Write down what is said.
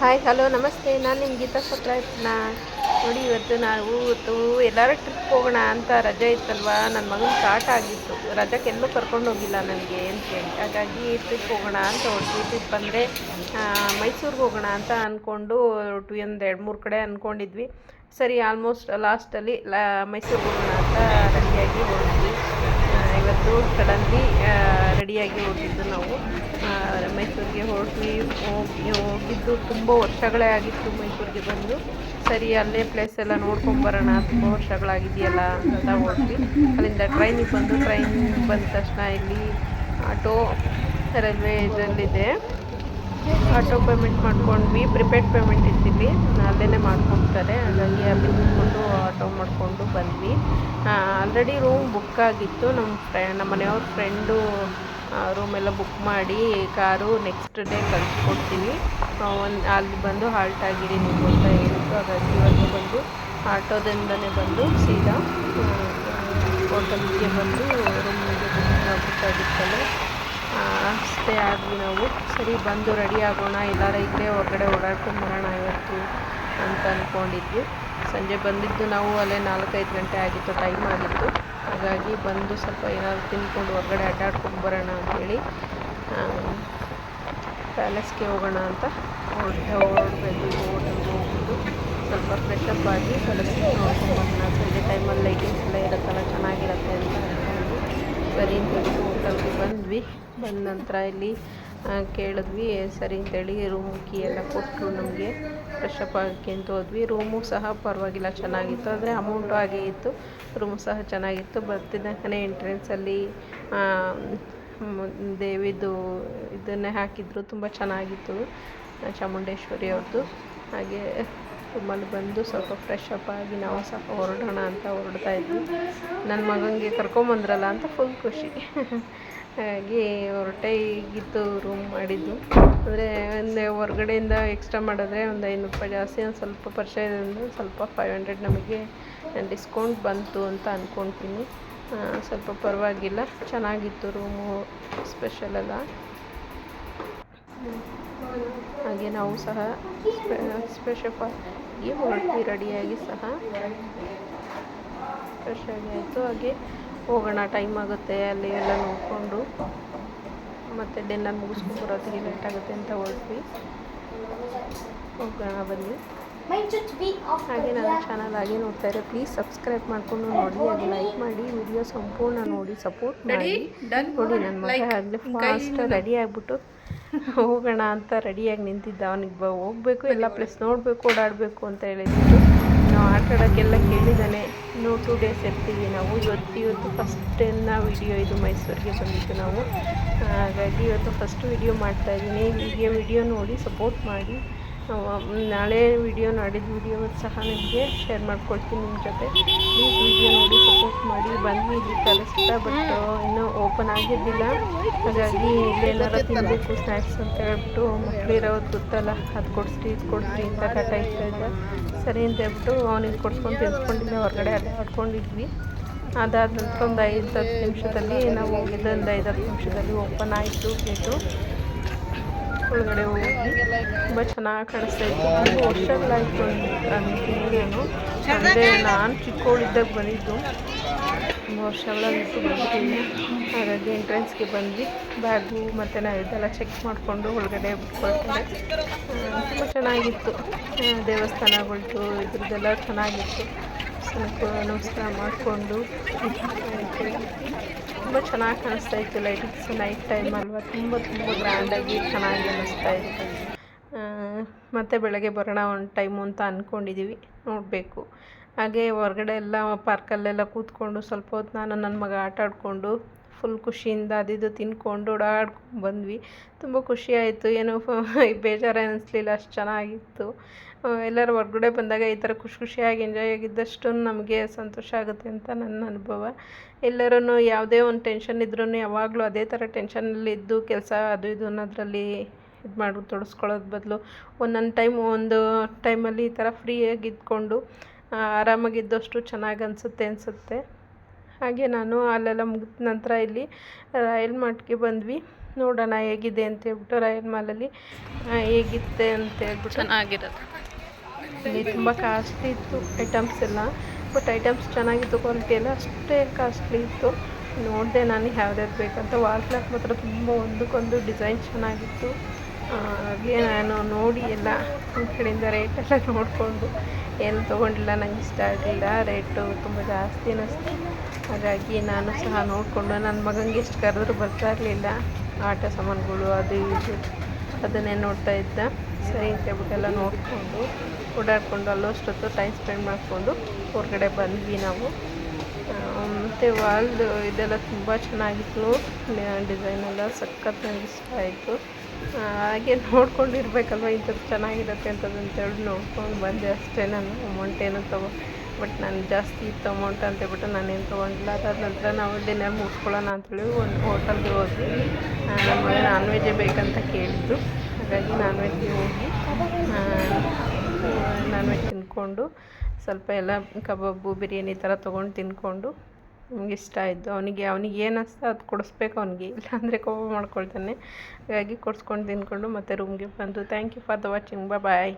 Hi hello ನಮಸ್ತೆ. ನಾನು ನಿಮ್ಮ ಗೀತಾ ಸಪ್ರಾಯತ್ನ. ನೋಡಿ, ಇವತ್ತು ನಾವು ಇವತ್ತು ಎಲ್ಲರೂ ಟ್ರಿಪ್ ಹೋಗೋಣ ಅಂತ ರಜೆ ಇತ್ತಲ್ವಾ? ನನ್ನ ಮಗನ ಸ್ಟಾರ್ಟ್ ಆಗಿತ್ತು. ರಜಕ್ಕೆ ಎಲ್ಲೂ ಕರ್ಕೊಂಡು ಹೋಗಿಲ್ಲ ನನಗೆ ಅಂತೇಳಿ ಹಾಗಾಗಿ ಟ್ರಿಪ್ ಹೋಗೋಣ ಅಂತ ಹೊರಟ್ವಿ. ಟ್ರಿಪ್ ಅಂದರೆ ಮೈಸೂರಿಗೆ ಹೋಗೋಣ ಅಂತ ಅಂದ್ಕೊಂಡು ಟು ಒಂದು ಎರಡು ಮೂರು ಕಡೆ ಅಂದ್ಕೊಂಡಿದ್ವಿ ಸರಿ ಆಲ್ಮೋಸ್ಟ್ ಲಾಸ್ಟಲ್ಲಿ ಲಾ, ಮೈಸೂರಿಗೆ ಹೋಗೋಣ ಅಂತ ರೆಡಿಯಾಗಿ ಹೋಗಿದ್ವಿ ಇವತ್ತು ಸಡನ್ಲಿ ರೆಡಿಯಾಗಿ ಹೋಗಿದ್ದು ನಾವು. ಮೈಸೂರಿಗೆ ಹೋಗಿ ಹೋಗಿದ್ದು ತುಂಬ ವರ್ಷಗಳೇ ಆಗಿತ್ತು ಮೈಸೂರಿಗೆ ಬಂದು. ಸರಿ, ಅಲ್ಲೇ ಪ್ಲೇಸ್ ಎಲ್ಲ ನೋಡ್ಕೊಂಬರೋಣ ತುಂಬ ವರ್ಷಗಳಾಗಿದೆಯಲ್ಲ ಅಂತ ಹೋಗಿ ಅಲ್ಲಿಂದ ಟ್ರೈನಿಗೆ ಬಂದು ಟ್ರೈನ್ ಬಂದ ತಕ್ಷಣ ಇಲ್ಲಿ ಆಟೋ ರೈಲ್ವೆ ಇದರಲ್ಲಿದೆ. ಆಟೋ ಪೇಮೆಂಟ್ ಮಾಡ್ಕೊಂಡ್ವಿ ಪ್ರಿಪೇಯ್ಡ್ ಪೇಮೆಂಟ್ ಇದ್ದೀವಿ ಅಲ್ಲೇ ಮಾಡ್ಕೊತಾರೆ. ಹಾಗಾಗಿ ಅಲ್ಲಿ ನಿಂತ್ಕೊಂಡು ಆಟೋ ಮಾಡಿಕೊಂಡು ಬಂದ್ವಿ. ಆಲ್ರೆಡಿ ರೂಮ್ ಬುಕ್ ಆಗಿತ್ತು. ನಮ್ಮ ಫ್ರೆ, ನಮ್ಮ ಮನೆಯವ್ರ ಫ್ರೆಂಡು ರೂಮ್ ಎಲ್ಲ ಬುಕ್ ಮಾಡಿ ಕಾರು ನೆಕ್ಸ್ಟ್ ಡೇ ಕಳಿಸ್ಕೊಡ್ತೀವಿ. ಒಂದು, ಅಲ್ಲಿ ಬಂದು ಹಾಲ್ಟ್ ಆಗಿರಿ ನೀವು ಅಂತ ಹೇಳಿದ್ರು ಹಾಗಾಗಿ ಇವಾಗ ಬಂದು ಆಟೋದಿಂದಲೇ ಬಂದು ಸೀದಾ ಹೋಟೆಲ್ಗೆ ಬಂದು ರೂಮ್ ಬುಕ್ ಆಗಿತ್ತಲ್ಲ ಸ್ಟೇ ಆದ್ವಿ ನಾವು. ಸರಿ, ಬಂದು ರೆಡಿ ಆಗೋಣ, ಎಲ್ಲಾರ ಇಲ್ಲೇ ಹೊರಗಡೆ ಓಡಾಡ್ಕೊಂಡು ಬರೋಣ ಇವತ್ತು ಅಂತ ಅಂದ್ಕೊಂಡಿದ್ವಿ ಸಂಜೆ ಬಂದಿದ್ದು ನಾವು ಅಲ್ಲೇ ನಾಲ್ಕೈದು ಗಂಟೆ ಆಗಿತ್ತು ಟೈಮ್ ಆಗಿತ್ತು. ಹಾಗಾಗಿ ಬಂದು ಸ್ವಲ್ಪ ಏನಾದ್ರು ತಿನ್ಕೊಂಡು ಹೊರಗಡೆ ಅಡ್ಡಾಡ್ಕೊಂಡು ಬರೋಣ ಅಂಥೇಳಿ ಪ್ಯಾಲೇಸ್ಗೆ ಹೋಗೋಣ ಅಂತ ಹೊರಟೆ ಹೊರಡ್ಬೇಕು ಹೋಟೆಲ್ಗೆ ಸ್ವಲ್ಪ ಫ್ರೆಶ್ ಅಪ್ ಆಗಿ ಪ್ಯಾಲೇಸ್ಗೆ ನೋಡ್ಕೊಂಡು ಬರೋಣ ಸಂಜೆ ಟೈಮಲ್ಲಿ ಲೈಟಿಂಗ್ಸ್ ಎಲ್ಲ ಇರುತ್ತಲ್ಲ ಚೆನ್ನಾಗಿರುತ್ತೆ ಅಂತ ಅಂದ್ಕೊಂಡು ಸರಿ ಅಂತೇಳಿ ಹೋಟೆಲ್ಗೆ ಬಂದ್ವಿ. ಬಂದ ನಂತರ ಇಲ್ಲಿ ಕೇಳಿದ್ವಿ ಸರಿ ಅಂತೇಳಿ ರೂಮ್ ಕೀ ಎಲ್ಲ ಕೊಟ್ಟರು ನಮಗೆ ಫ್ರೆಶ್ ಅಪ್ ಆಗೋಕ್ಕೆ ಅಂತ ಹೋದ್ವಿ. ರೂಮು ಸಹ ಪರವಾಗಿಲ್ಲ, ಚೆನ್ನಾಗಿತ್ತು. ಆದರೆ ಅಮೌಂಟು ಹಾಗೇ ಇತ್ತು. ರೂಮು ಸಹ ಚೆನ್ನಾಗಿತ್ತು. ಬರ್ತಿದ್ದಂಗೆ ಎಂಟ್ರೆನ್ಸಲ್ಲಿ ದೇವಿದು ಇದನ್ನೇ ಹಾಕಿದ್ರು. ತುಂಬ ಚೆನ್ನಾಗಿತ್ತು ಚಾಮುಂಡೇಶ್ವರಿ ಅವ್ರದ್ದು ಹಾಗೆ ರೂಮಲ್ಲಿ ಬಂದು ಸ್ವಲ್ಪ ಫ್ರೆಶ್ ಅಪ್ ಆಗಿ ನಾವು ಸಹ ಹೊರಡೋಣ ಅಂತ ಹೊರಡ್ತಾ ಇದ್ವಿ. ನನ್ನ ಮಗನಿಗೆ ಕರ್ಕೊಂಬಂದ್ರಲ್ಲ ಅಂತ ಫುಲ್ ಖುಷಿ. ಹಾಗೆ ಹೊರಟಾಗಿತ್ತು ರೂಮ್ ಮಾಡಿದ್ದು. ಅಂದರೆ ಒಂದು ಹೊರ್ಗಡೆಯಿಂದ ಎಕ್ಸ್ಟ್ರಾ ಮಾಡಿದ್ರೆ ಒಂದು ಐನೂರು ರೂಪಾಯಿ ಜಾಸ್ತಿ, ಒಂದು ಸ್ವಲ್ಪ ಪರಿಚಯದಿಂದ ಸ್ವಲ್ಪ ಫೈವ್ ಹಂಡ್ರೆಡ್ ನಮಗೆ ಡಿಸ್ಕೌಂಟ್ ಬಂತು ಅಂತ ಅಂದ್ಕೊತೀನಿ ಸ್ವಲ್ಪ ಪರವಾಗಿಲ್ಲ, ಚೆನ್ನಾಗಿತ್ತು ರೂಮು ಸ್ಪೆಷಲ್ ಎಲ್ಲ. ಹಾಗೆ ನಾವು ಸಹ ಸ್ಪೆಷಪ್ ಆಗಿ ಹೊರಟ್ವಿ ರೆಡಿಯಾಗಿ ಸಹ ಫ್ರೆಶ್ ಆಗಿ ಆಯಿತು. ಹಾಗೆ ಹೋಗೋಣ ಟೈಮ್ ಆಗುತ್ತೆ ಅಲ್ಲಿ ಎಲ್ಲ ನೋಡಿಕೊಂಡು ಮತ್ತು ಡಿನ್ನರ್ ಮುಗಿಸ್ಕೊಂಡು ಬರೋತ್ತಿಗೆ ಲೇಟ್ ಆಗುತ್ತೆ ಅಂತ ಹೊರಟ್ವಿ. ಹೋಗೋಣ ಬನ್ನಿ. ಹಾಗೆ ನನ್ನ ಚಾನಲ್ ಹಾಗೆ ನೋಡ್ತಾ ಇರೋ ಪ್ಲೀಸ್ ಸಬ್ಸ್ಕ್ರೈಬ್ ಮಾಡ್ಕೊಂಡು ನೋಡಿ ಅದು ಲೈಕ್ ಮಾಡಿ ವಿಡಿಯೋ ಸಂಪೂರ್ಣ ನೋಡಿ ಸಪೋರ್ಟ್ ಮಾಡಿ. ನೋಡಿ ನನ್ನ ಮಗ ಆಗಲಿ ಫಾಸ್ಟ್ ರೆಡಿ ಆಗಿಬಿಟ್ಟು ಹೋಗೋಣ ಅಂತ ರೆಡಿಯಾಗಿ ನಿಂತಿದ್ದ. ಅವನಿಗೆ ಬ ಹೋಗಬೇಕು ಎಲ್ಲ ಪ್ಲೇಸ್ ನೋಡಬೇಕು ಓಡಾಡಬೇಕು ಅಂತ ಹೇಳಿದ್ರು ನಾವು ಆಟ ಆಡೋಕ್ಕೆಲ್ಲ ಕೇಳಿದ್ದಾನೆ. ಇನ್ನೂ ಟೂ ಡೇಸ್ ಇರ್ತೀವಿ ನಾವು. ಇವತ್ತು ಇವತ್ತು ಫಸ್ಟಿನ ವಿಡಿಯೋ ಇದು ಮೈಸೂರಿಗೆ ಬಂದಿದ್ದು ನಾವು. ಹಾಗಾಗಿ ಇವತ್ತು ಫಸ್ಟ್ ವಿಡಿಯೋ ಮಾಡ್ತಾಯಿದ್ದೀನಿ ಹೀಗೆ ವಿಡಿಯೋ ನೋಡಿ ಸಪೋರ್ಟ್ ಮಾಡಿ. ನಾಳೆ ವಿಡಿಯೋ ನಾಡಿದ ವಿಡಿಯೋ ಸಹ ನಿಮಗೆ ಶೇರ್ ಮಾಡ್ಕೊಳ್ತೀನಿ ನಿಮ್ಮ ಜೊತೆ. ಪ್ಲೀಸ್ ವಿಡಿಯೋ ನೋಡಿ ಸಪೋರ್ಟ್ ಮಾಡಿ. ಬಂದು ಇಲ್ಲಿ ಕಲಿಸ್ತಾ ಬಟ್ ಇನ್ನೂ ಓಪನ್ ಆಗಿದ್ದಿಲ್ಲ. ಹಾಗಾಗಿ ಇಲ್ಲೇನಾರು ತಿನ್ನಬೇಕು ಸ್ನ್ಯಾಕ್ಸ್ ಅಂತ ಹೇಳ್ಬಿಟ್ಟು ಮಕ್ಕಳಿರೋದು ಗೊತ್ತಲ್ಲ. ಅದು ಕೊಡಿಸ್ರಿ ಇದು ಕೊಡಿಸ್ರಿ ಅಂತ ಕಟ್ಟಾಯ್ತಾ ಇದ್ದ. ಸರಿ ಅಂತ ಹೇಳ್ಬಿಟ್ಟು ಅವನಿಗೆ ಕೊಡ್ಸ್ಕೊಂಡು ತಿನ್ಸ್ಕೊಂಡಿದ್ದೆ ಹೊರಗಡೆ ಅಲ್ಲೇ ಆಡ್ಕೊಂಡಿದ್ವಿ ಅದಾದ ನಂತರ ಒಂದು ಐದು ಹತ್ತು ನಿಮಿಷದಲ್ಲಿ ನಾವು ಹೋಗಿದ್ದು, ಒಂದು ಐದು ಹತ್ತು ನಿಮಿಷದಲ್ಲಿ ಓಪನ್ ಆಯಿತು ಗೇಟು ಒಳಗಡೆ ಹೋಗಿ ತುಂಬ ಚೆನ್ನಾಗಿ ಕಾಣಿಸ್ತಾ ಇತ್ತು. ತುಂಬ ವರ್ಷಗಳಾಯಿತು ನಾನು ನಾನು ಚಿಕ್ಕವಳಿದ್ದಾಗ ಬಂದಿದ್ದು. ತುಂಬ ವರ್ಷಗಳಾಗಿತ್ತು ಬಂದಿದ್ದೀನಿ. ಹಾಗಾಗಿ ಎಂಟ್ರೆನ್ಸ್ಗೆ ಬಂದ್ವಿ. ಬ್ಯಾಗು ಮತ್ತು ನಾವು ಇದೆಲ್ಲ ಚೆಕ್ ಮಾಡಿಕೊಂಡು ಒಳಗಡೆ ಬಿಟ್ಕೊಳ್ತಾರೆ ತುಂಬ ಚೆನ್ನಾಗಿತ್ತು. ದೇವಸ್ಥಾನಗಳದ್ದು ದೇವಸ್ಥಾನಗಳ್ದು ಇದ್ರದ್ದೆಲ್ಲ ಚೆನ್ನಾಗಿತ್ತು. ಸ್ವಲ್ಪ ನಮಸ್ಕಾರ ಮಾಡಿಕೊಂಡು ತುಂಬ ಚೆನ್ನಾಗಿ ಕಾಣಿಸ್ತಾ ಇತ್ತು ಲೈಟಿಂಗ್ಸ್ ನೈಟ್ ಟೈಮ್ ಅಲ್ವಾ? ತುಂಬ ತುಂಬ ಗ್ರ್ಯಾಂಡಾಗಿ ಚೆನ್ನಾಗಿ ಅನ್ನಿಸ್ತಾ ಇತ್ತು. ಮತ್ತೆ ಬೆಳಗ್ಗೆ ಬರೋಣ ಒಂದು ಟೈಮು ಅಂತ ಅಂದ್ಕೊಂಡಿದ್ದೀವಿ ನೋಡಬೇಕು. ಹಾಗೆ ಹೊರಗಡೆ ಎಲ್ಲ ಪಾರ್ಕಲ್ಲೆಲ್ಲ ಕೂತ್ಕೊಂಡು ಸ್ವಲ್ಪ ಹೊತ್ತು ನಾನು ನನ್ನ ಮಗ ಆಟ ಆಡಿಕೊಂಡು ಫುಲ್ ಖುಷಿಯಿಂದ ಅದಿದ್ದು ತಿನ್ಕೊಂಡು ಓಡಾಡ್ಕೊಂಡು ಬಂದ್ವಿ. ತುಂಬ ಖುಷಿ ಆಯಿತು. ಏನೋ ಬೇಜಾರು ಅನ್ನಿಸ್ಲಿಲ್ಲ ಅಷ್ಟು ಚೆನ್ನಾಗಿತ್ತು. ಎಲ್ಲರೂ ಹೊರಗಡೆ ಬಂದಾಗ ಈ ಥರ ಖುಷಿ ಖುಷಿಯಾಗಿ ಎಂಜಾಯ್ ಆಗಿದ್ದಷ್ಟು ನಮಗೆ ಸಂತೋಷ ಆಗುತ್ತೆ ಅಂತ ನನ್ನ ಅನುಭವ. ಎಲ್ಲರೂ ಯಾವುದೇ ಒಂದು ಟೆನ್ಷನ್ ಇದ್ರೂ ಯಾವಾಗಲೂ ಅದೇ ಥರ ಟೆನ್ಷನಲ್ಲಿ ಇದ್ದು ಕೆಲಸ ಅದು ಇದು ಅನ್ನೋದ್ರಲ್ಲಿ ಇದು ಮಾಡಿ, ತೊಡಸ್ಕೊಳ್ಳೋದು ಬದಲು ಒಂದೊಂದು ಟೈಮ್ ಒಂದು ಟೈಮಲ್ಲಿ ಈ ಥರ ಫ್ರೀಯಾಗಿ ಇದ್ಕೊಂಡು ಆರಾಮಾಗಿದ್ದಷ್ಟು ಚೆನ್ನಾಗಿ ಅನಿಸುತ್ತೆ ಅನಿಸುತ್ತೆ. ಹಾಗೆ ನಾನು ಅಲ್ಲೆಲ್ಲ ಮುಗಿದ ನಂತರ ಇಲ್ಲಿ ರಾಯಲ್ ಮಾರ್ಟ್ಗೆ ಬಂದ್ವಿ. ನೋಡೋಣ ಹೇಗಿದೆ ಅಂತ ಹೇಳ್ಬಿಟ್ಟು ರಾಯಲ್ ಮಾಲಲ್ಲಿ ಹೇಗಿತ್ತೆ ಅಂತ ಹೇಳ್ಬಿಟ್ಟು. ಚೆನ್ನಾಗಿರೋದು ಇಲ್ಲಿ ತುಂಬ ಕಾಸ್ಟ್ಲಿ ಇತ್ತು ಐಟಮ್ಸ್ ಎಲ್ಲ. ಬಟ್ ಐಟಮ್ಸ್ ಚೆನ್ನಾಗಿತ್ತು ಕ್ವಾಲಿಟಿ ಎಲ್ಲ ಅಷ್ಟೇ ಕಾಸ್ಟ್ಲಿ ಇತ್ತು. ನೋಡಿದೆ ನಾನು ಯಾವ್ದ್ಯಾವ್ದು ಬೇಕಂತ. ವಾಲ್ ಕ್ಲಾಕ್ ಮಾತ್ರ ತುಂಬ ಒಂದಕ್ಕೊಂದು ಡಿಸೈನ್ ಚೆನ್ನಾಗಿತ್ತು. ಹಾಗೆ ನಾನು ನೋಡಿ ಎಲ್ಲ ಒಂದು ಕಡೆಯಿಂದ ರೇಟೆಲ್ಲ ನೋಡಿಕೊಂಡು ಏನು ತೊಗೊಂಡಿಲ್ಲ, ನಂಗೆ ಇಷ್ಟ ಆಗಲಿಲ್ಲ. ರೇಟು ತುಂಬ ಜಾಸ್ತಿ ಅನ್ನಿಸ್ತು ಹಾಗಾಗಿ ನಾನು ಸಹ ನೋಡಿಕೊಂಡು ನನ್ನ ಮಗನಿಗೆ ಎಷ್ಟು ಕರೆದ್ರು ಬರ್ತಾ ಇರಲಿಲ್ಲ. ಆಟ ಸಾಮಾನುಗಳು ಅದು ಇದು ಅದನ್ನೇ ನೋಡ್ತಾ ಇದ್ದ. ಸರಿ ಅಂತ ಹೇಳ್ಬಿಟ್ಟೆಲ್ಲ ನೋಡಿಕೊಂಡು ಓಡಾಡಿಕೊಂಡು ಅಲ್ಲೋಷ್ಟೊತ್ತು ಟೈಮ್ ಸ್ಪೆಂಡ್ ಮಾಡಿಕೊಂಡು ಹೊರಗಡೆ ಬಂದ್ವಿ ನಾವು. ಮತ್ತು ವಾಲ್ದು ಇದೆಲ್ಲ ತುಂಬ ಚೆನ್ನಾಗಿತ್ತು. ಡಿಸೈನ್ ಎಲ್ಲ ಸಖತ್ ಇಷ್ಟ ಆಯಿತು. ಹಾಗೆ ನೋಡ್ಕೊಂಡಿರ್ಬೇಕಲ್ವ ಇಂಥದ್ದು ಚೆನ್ನಾಗಿರುತ್ತೆ ಅಂತದಂತೇಳಿ ನೋಡ್ಕೊಂಡು ಬಂದೆ ಅಷ್ಟೇ ನಾನು. ಅಮೌಂಟ್ ಏನು ತಗೋ ಬಟ್ ನಾನು ಜಾಸ್ತಿ ಇತ್ತು ಅಮೌಂಟ್ ಅಂತ ಹೇಳ್ಬಿಟ್ಟು ನಾನೇನು ತೊಗೊಂಡಿಲ್ಲ. ಅದಾದ ನಂತರ ನಾವು ಡಿನ್ನರ್ ಮುಗಿಸ್ಕೊಳ್ಳೋಣ ಅಂತೇಳಿ ಒಂದು ಹೋಟೆಲ್ಗೆ ಹೋದ್ವಿ. ನಮಗೆ ನಾನ್ ವೆಜ್ಜೇ ಬೇಕಂತ ಕೇಳಿದ್ರು. ಹಾಗಾಗಿ ನಾನ್ ವೆಜ್ಗೆ ಹೋಗಿ ನಾನ್ ವೆಜ್ ತಿಂದ್ಕೊಂಡು ಸ್ವಲ್ಪ ಎಲ್ಲ ಕಬಾಬು, ಬಿರಿಯಾನಿ ಥರ ತೊಗೊಂಡು ತಿಂದ್ಕೊಂಡು ನಮ್ಗೆ ಇಷ್ಟ ಆಯಿತು, ಅವನಿಗೆ ಅವನಿಗೆ ಏನು ಅದು ಕೊಡಿಸ್ಬೇಕು ಅವನಿಗೆ. ಇಲ್ಲಾಂದರೆ ಕೋಪ ಮಾಡ್ಕೊಳ್ತಾನೆ. ಹಾಗಾಗಿ ಕೊಡಿಸ್ಕೊಂಡು ತಿಂದ್ಕೊಂಡು ಮತ್ತೆ ರೂಮ್ಗೆ ಬಂದು. Thank you for the watching bye